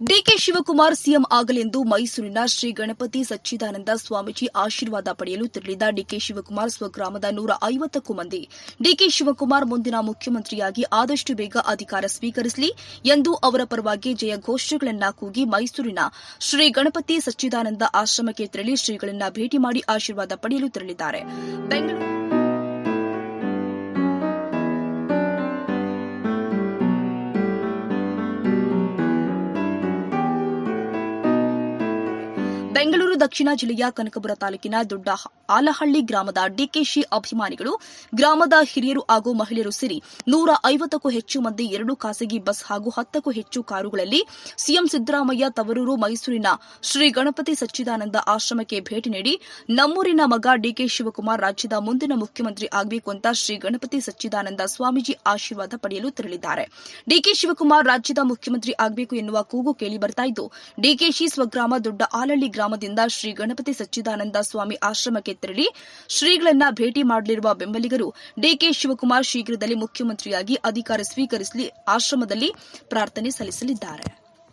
DK Shivakumar CM ಆಗಲೆಂದು ಮೈಸೂರಿನ ಶ್ರೀ ಗಣಪತಿ ಸಚ್ಚಿದಾನಂದ ಸ್ವಾಮೀಜಿ ಆಶೀರ್ವಾದ ಪಡೆಯಲು ತೆರಳಿದ ಡಿಕೆ ಶಿವಕುಮಾರ್ ಸ್ವಗ್ರಾಮದ ನೂರ ಐವತ್ತಕ್ಕೂ ಮಂದಿ. ಡಿಕೆ ಶಿವಕುಮಾರ್ ಮುಂದಿನ ಮುಖ್ಯಮಂತ್ರಿಯಾಗಿ ಆದಷ್ಟು ಬೇಗ ಅಧಿಕಾರ ಸ್ವೀಕರಿಸಲಿ ಎಂದು ಅವರ ಪರವಾಗಿ ಜಯ ಘೋಷಗಳನ್ನ ಕೂಗಿ ಮೈಸೂರಿನ ಶ್ರೀ ಗಣಪತಿ ಸಚ್ಚಿದಾನಂದ ಆಶ್ರಮಕ್ಕೆ ತೆರಳಿ ಶ್ರೀಗಳನ್ನ ಭೇಟಿ ಮಾಡಿ ಆಶೀರ್ವಾದ ಪಡೆಯಲು ತೆರಳಿದ್ದಾರೆ. ಬೆಂಗಳೂರು ದಕ್ಷಿಣ ಜಿಲ್ಲೆಯ ಕನಕಪುರ ತಾಲೂಕಿನ ದೊಡ್ಡ ಆಲಹಳ್ಳಿ ಗ್ರಾಮದ ಡಿಕೆಶಿ ಅಭಿಮಾನಿಗಳು, ಗ್ರಾಮದ ಹಿರಿಯರು ಹಾಗೂ ಮಹಿಳೆಯರು ಸೇರಿ ನೂರ ಐವತ್ತಕ್ಕೂ ಹೆಚ್ಚು ಮಂದಿ ಎರಡು ಖಾಸಗಿ ಬಸ್ ಹಾಗೂ ಹತ್ತಕ್ಕೂ ಹೆಚ್ಚು ಕಾರುಗಳಲ್ಲಿ ಸಿಎಂ ಸಿದ್ದರಾಮಯ್ಯ ತವರೂರು ಮೈಸೂರಿನ ಶ್ರೀ ಗಣಪತಿ ಸಚ್ಚಿದಾನಂದ ಆಶ್ರಮಕ್ಕೆ ಭೇಟಿ ನೀಡಿ ನಮ್ಮೂರಿನ ಮಗ ಡಿಕೆ ಶಿವಕುಮಾರ್ ರಾಜ್ಯದ ಮುಂದಿನ ಮುಖ್ಯಮಂತ್ರಿ ಆಗಬೇಕು ಅಂತ ಶ್ರೀ ಗಣಪತಿ ಸಚ್ಚಿದಾನಂದ ಸ್ವಾಮೀಜಿ ಆಶೀರ್ವಾದ ಪಡೆಯಲು ತೆರಳಿದ್ದಾರೆ. ಡಿಕೆ ಶಿವಕುಮಾರ್ ರಾಜ್ಯದ ಮುಖ್ಯಮಂತ್ರಿ ಆಗಬೇಕು ಎನ್ನುವ ಕೂಗು ಕೇಳಿ ಬರ್ತಾ ಇದ್ದು, ಡಿಕೆಶಿ ಸ್ವಗ್ರಾಮ ದೊಡ್ಡ ಆಲಳ್ಳಿ ಗ್ರಾಮದಿಂದ ಶ್ರೀ ಗಣಪತಿ ಸಚ್ಚಿದಾನಂದ ಸ್ವಾಮಿ ಆಶ್ರಮಕ್ಕೆ ತೆರಳಿ ಶ್ರೀಗಳನ್ನ ಭೇಟಿ ಮಾಡಲಿರುವ ಬೆಂಬಲಿಗರು ಡಿಕೆ ಶಿವಕುಮಾರ್ ಶೀಘ್ರದಲ್ಲಿ ಮುಖ್ಯಮಂತ್ರಿಯಾಗಿ ಅಧಿಕಾರ ಸ್ವೀಕರಿಸಲಿ, ಆಶ್ರಮದಲ್ಲಿ ಪ್ರಾರ್ಥನೆ ಸಲ್ಲಿಸಲಿದ್ದಾರೆ.